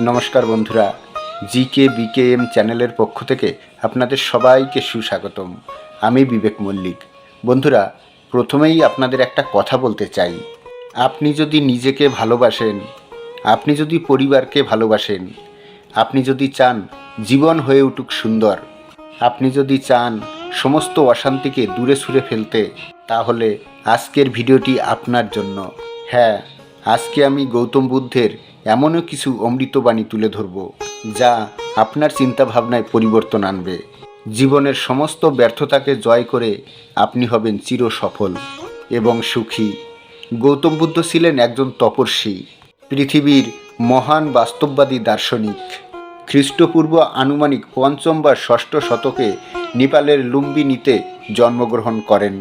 নমস্কার বন্ধুরা জি কে বিকে এম চ্যানেলের পক্ষ থেকে আপনাদের সবাইকে সুস্বাগতম। আমি বিবেক মল্লিক। বন্ধুরা, প্রথমেই আপনাদের একটা কথা বলতে চাই। আপনি যদি নিজেকে ভালোবাসেন, আপনি যদি পরিবারকে ভালোবাসেন, আপনি যদি চান জীবন হয়ে উঠুক সুন্দর, আপনি যদি চান সমস্ত অশান্তিকে দূরে সুরে ফেলতে, তাহলে আজকের ভিডিওটি আপনার জন্য। হ্যাঁ আজকে আমি গৌতম বুদ্ধের এমনও কিছু অমৃতবাণী তুলে ধরব, যা আপনার চিন্তাভাবনায় পরিবর্তন আনবে। জীবনের সমস্ত ব্যর্থতাকে জয় করে আপনি হবেন চির সফল এবং সুখী। গৌতম বুদ্ধ ছিলেন একজন তপস্বী, পৃথিবীর মহান বাস্তববাদী দার্শনিক। খ্রিস্টপূর্ব আনুমানিক পঞ্চম বা ষষ্ঠ শতকে নেপালের লুম্বিনীতে জন্মগ্রহণ করেন।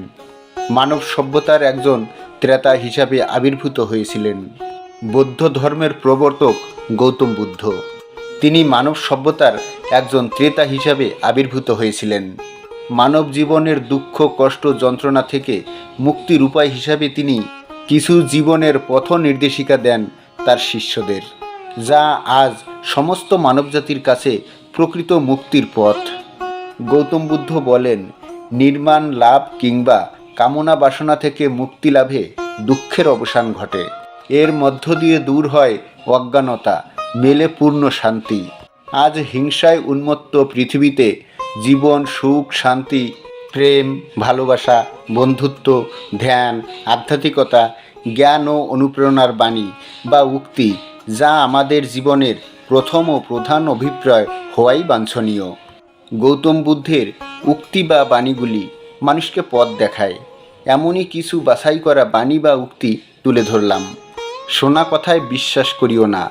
মানব সভ্যতার একজন ত্রেতা হিসাবে আবির্ভূত হয়েছিলেন। বৌদ্ধ ধর্মের প্রবর্তক গৌতম বুদ্ধ। তিনি মানব সভ্যতার একজন ত্রেতা হিসাবে আবির্ভূত হয়েছিলেন। মানব জীবনের দুঃখ, কষ্ট, যন্ত্রণা থেকে মুক্তির উপায় হিসাবে তিনি কিছু জীবনের পথ নির্দেশিকা দেন তার শিষ্যদের, যা আজ সমস্ত মানবজাতির কাছে প্রকৃত মুক্তির পথ। গৌতম বুদ্ধ বলেন, নির্মাণ, লাভ কিংবা কামনা বাসনা থেকে মুক্তি লাভে দুঃখের অবসান ঘটে। এর মধ্য দিয়ে দূর হয় অজ্ঞানতা, মেলে পূর্ণ শান্তি। আজ হিংসায় উন্মত্ত পৃথিবীতে জীবন, সুখ, শান্তি, প্রেম, ভালোবাসা, বন্ধুত্ব, ধ্যান, আধ্যাত্মিকতা, জ্ঞান ও অনুপ্রেরণার বাণী বা উক্তি যা আমাদের জীবনের প্রথম ও প্রধান অভিপ্রায় হওয়াই বাঞ্ছনীয়। গৌতম বুদ্ধের উক্তি বা বাণীগুলি মানুষকে পথ দেখায়। এমনই কিছু বাছাই করা বাণী বা উক্তি তুলে ধরলাম। শোনা কথায় বিশ্বাস করিও না,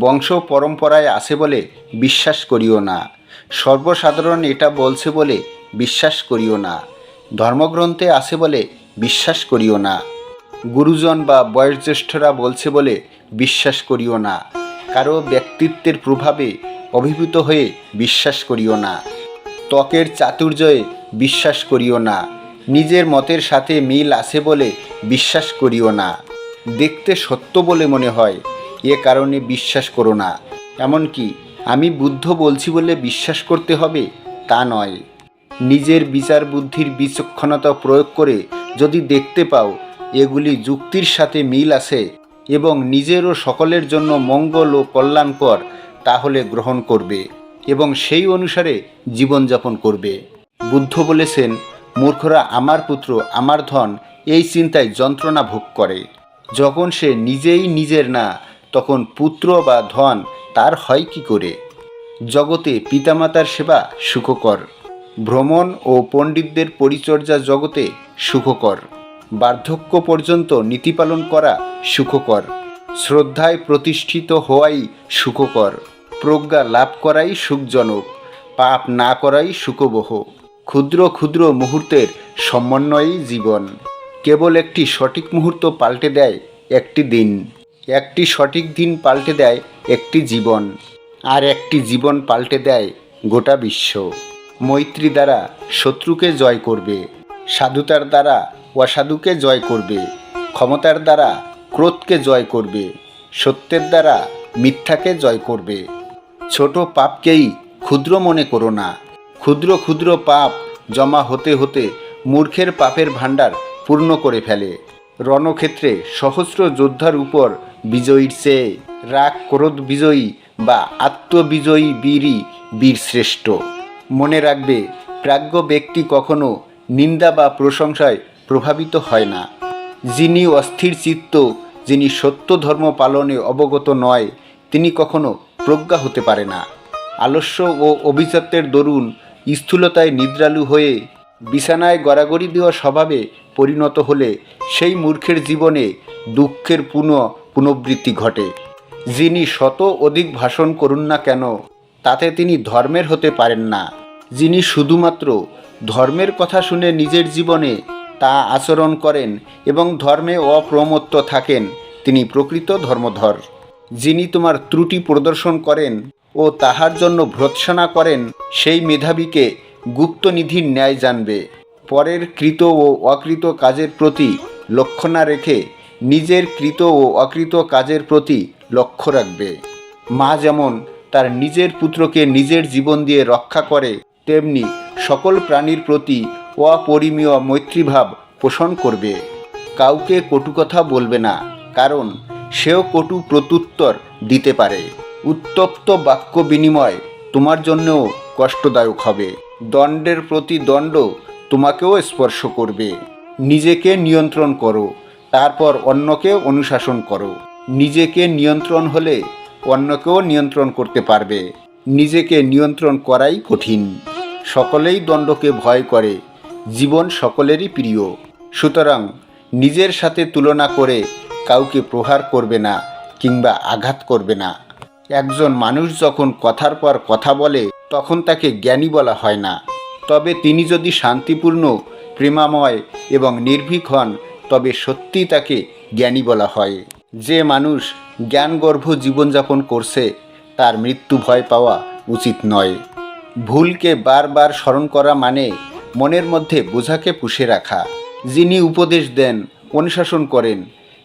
বংশ পরম্পরায় আছে বলে বিশ্বাস করিও না, সর্বসাধারণ এটা বলছে বলে বিশ্বাস করিও না, ধর্মগ্রন্থে আছে বলে বিশ্বাস করিও না, গুরুজন বা বয়োজ্যেষ্ঠরা বলছে বলে বিশ্বাস করিও না, কারও ব্যক্তিত্বের প্রভাবে অভিভূত হয়ে বিশ্বাস করিও না, ত্বকের চাতুর্যয়ে বিশ্বাস করিও না, নিজের মতের সাথে মিল আছে বলে বিশ্বাস করিও না। দেখতে সত্য বলে মনে হয়। এ কারণে বিশ্বাস করো না। এমনকি আমি বুদ্ধ বলছি বলে বিশ্বাস করতে হবে, তা নয়। নিজের বিচার বুদ্ধির বিচক্ষণতা প্রয়োগ করে যদি দেখতে পাও, এগুলি যুক্তির সাথে মিল আছে এবং নিজের ও সকলের জন্য মঙ্গল ও কল্যাণকর, তাহলে গ্রহণ করবে এবং সেই অনুসারে জীবনযাপন করবে। বুদ্ধ বলেছেন, মূর্খরা আমার পুত্র, আমার ধন, এই চিন্তায় যন্ত্রণা ভোগ করে। যখন সে নিজেই নিজের না, তখন পুত্র বা ধন তার হয় কি করে? জগতে পিতামাতার সেবা সুখকর। ভ্রমণ ও পণ্ডিতদের পরিচর্যা জগতে সুখকর। বার্ধক্য পর্যন্ত নীতি পালন করা সুখকর। শ্রদ্ধায় প্রতিষ্ঠিত হওয়াই সুখকর। প্রজ্ঞা লাভ করাই সুখজনক। পাপ না করাই সুখবহ। ক্ষুদ্র ক্ষুদ্র মুহূর্তের সমন্বয়ই জীবন। কেবল একটি সঠিক মুহূর্ত পাল্টে দেয় একটি দিন। একটি সঠিক দিন পাল্টে দেয় একটি জীবন। আর একটি জীবন পাল্টে দেয় গোটা বিশ্ব। মৈত্রী দ্বারা শত্রুকে জয় করবে। সাধুতার দ্বারা অসাধুকে জয় করবে। ক্ষমতার দ্বারা ক্রোধকে জয় করবে। সত্যের দ্বারা মিথ্যাকে জয় করবে। ছোট পাপকেই ক্ষুদ্র মনে করো না। ক্ষুদ্র ক্ষুদ্র পাপ জমা হতে হতে মূর্খের পাপের ভাণ্ডার পূর্ণ করে ফেলে। রণক্ষেত্রে সহস্র যোদ্ধার উপর বিজয়ীর চেয়ে রাগ, ক্রোধ বিজয়ী বা আত্মবিজয়ী বীরই বীর শ্রেষ্ঠ। মনে রাখবে, প্রাজ্ঞ ব্যক্তি কখনো নিন্দা বা প্রশংসায় প্রভাবিত হয় না। যিনি অস্থির চিত্ত, যিনি সত্য ধর্ম পালনে অবগত নয়, তিনি কখনো প্রজ্ঞা হতে পারে না। আলস্য ও অভিজাত্যের দরুন স্থূলতায় নিদ্রালু হয়ে বিছানায় গড়াগড়ি দেওয়া স্বভাবে পরিণত হলে সেই মূর্খের জীবনে দুঃখের পুনঃ পুনরাবৃত্তি ঘটে। যিনি শত অধিক ভাষণ করুন না কেন, তাতে তিনি ধর্মের হতে পারেন না। যিনি শুধুমাত্র ধর্মের কথা শুনে নিজের জীবনে তা আচরণ করেন এবং ধর্মে অপ্রমত্ত থাকেন, তিনি প্রকৃত ধর্মধর। যিনি তোমার ত্রুটি প্রদর্শন করেন ও তাহার জন্য ভর্ৎসনা করেন, সেই মেধাবীকে গুপ্তনিধির ন্যায় জানবে। পরের কৃত ও অকৃত কাজের প্রতি লক্ষ্য না রেখে নিজের কৃত ও অকৃত কাজের প্রতি লক্ষ্য রাখবে। মা যেমন তার নিজের পুত্রকে নিজের জীবন দিয়ে রক্ষা করে, তেমনি সকল প্রাণীর প্রতি অপরিমীয় মৈত্রীভাব পোষণ করবে। কাউকে কটু কথা বলবে না, কারণ সেও কটু প্রত্যুত্তর দিতে পারে। উত্তপ্ত বাক্য বিনিময় তোমার জন্যও কষ্টদায়ক হবে। দণ্ডের প্রতি দণ্ড তোমাকেও স্পর্শ করবে। নিজেকে নিয়ন্ত্রণ করো, তারপর অন্যকে অনুশাসন করো। নিজেকে নিয়ন্ত্রণ হলে অন্যকেও নিয়ন্ত্রণ করতে পারবে। নিজেকে নিয়ন্ত্রণ করাই কঠিন। সকলেই দণ্ডকে ভয় করে, জীবন সকলেরই প্রিয়। সুতরাং নিজের সাথে তুলনা করে কাউকে প্রহার করবে না কিংবা আঘাত করবে না। একজন মানুষ যখন কথার পর কথা বলে, তখন তাকে জ্ঞানী বলা হয় না। তবে তিনি যদি শান্তিপূর্ণ, প্রেমাময় এবং নির্ভীক হন, তবে সত্যি তাকে জ্ঞানী বলা হয়। যে মানুষ জ্ঞানগর্ভ জীবনযাপন করছে, তার মৃত্যু ভয় পাওয়া উচিত নয়। ভুলকে বারবার স্মরণ করা মানে মনের মধ্যে বোঝাকে পুষে রাখা। যিনি উপদেশ দেন, অনুশাসন করেন,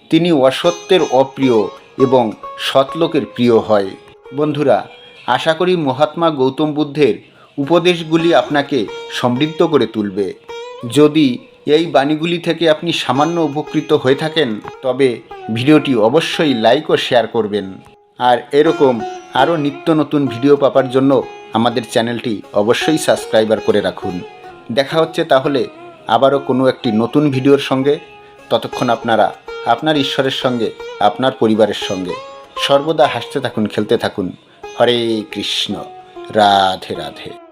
তিনি অসত্যের অপ্রিয় এবং সৎলোকের প্রিয় হয়। বন্ধুরা, আশা করি মহাত্মা গৌতম বুদ্ধের উপদেশগুলি আপনাকে সমৃদ্ধ করে তুলবে। যদি এই বাণীগুলি থেকে আপনি সামান্য উপকৃত হয়ে থাকেন, তবে ভিডিওটি অবশ্যই লাইক ও শেয়ার করবেন। আর এরকম আরও নিত্য নতুন ভিডিও পাওয়ার জন্য আমাদের চ্যানেলটি অবশ্যই সাবস্ক্রাইবার করে রাখুন। দেখা হচ্ছে তাহলে আবারও কোনো একটি নতুন ভিডিওর সঙ্গে। ততক্ষণ আপনারা আপনার ঈশ্বরের সঙ্গে, আপনার পরিবারের সঙ্গে সর্বদা হাসতে থাকুন, খেলতে থাকুন। হরে কৃষ্ণ। রাধে রাধে।